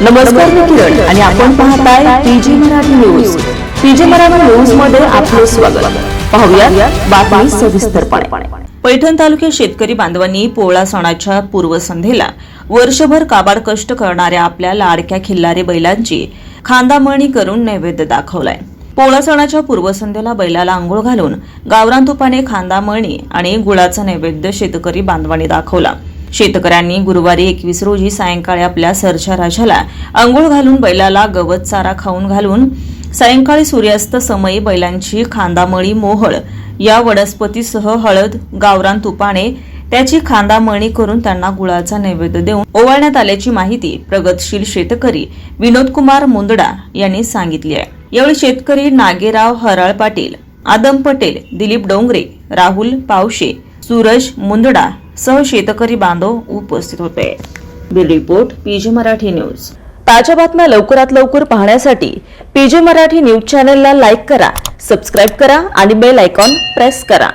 नमस्कार मी किरण आणि आपण पाहताय PG Marathi news. PG Marathi न्यूजमध्ये आपलं स्वागत. पाहूया बातमी सविस्तरपणे. पैठण तालुक्यात शेतकरी बांधवांनी पोळा सणाच्या पूर्वसंध्येला वर्षभर काबाड कष्ट करणाऱ्या आपल्या लाडक्या खिल्लारी बैलांची खांदामळणी करून नैवेद्य दाखवलाय. पोळा सणाच्या पूर्वसंध्येला बैलाला आंघोळ घालून गावरान तुपाने खांदामळणी आणि गुळाचा नैवेद्य शेतकरी बांधवांनी दाखवला. शेतकऱ्यांनी गुरुवारी एकवीस रोजी सायंकाळी आपल्या सरच्या राजाला आंघोळ घालून बैलाला गवत चारा खाऊन घालून सायंकाळी सूर्यास्त समयी बैलांची खांदामळी मोहळ या वनस्पतीसह हळद गावरान तुपाने त्याची खांदामळणी करून त्यांना गुळाचा नैवेद्य देऊन ओवाळण्यात आल्याची माहिती प्रगतशील शेतकरी विनोद कुमार मुंदडा यांनी सांगितली आहे. यावेळी शेतकरी नागेराव हराळ पाटील आदम पटेल दिलीप डोंगरे राहुल पावशे सूरज मुंदडा सह शेतकरी बांधव उपस्थित होते. बिल रिपोर्ट पीजे मराठी न्यूज. ताज्या बातम्या लवकरात लवकर पाहण्यासाठी पीजे मराठी न्यूज चॅनलला लाईक करा सबस्क्राईब करा आणि बेल आयकॉन प्रेस करा.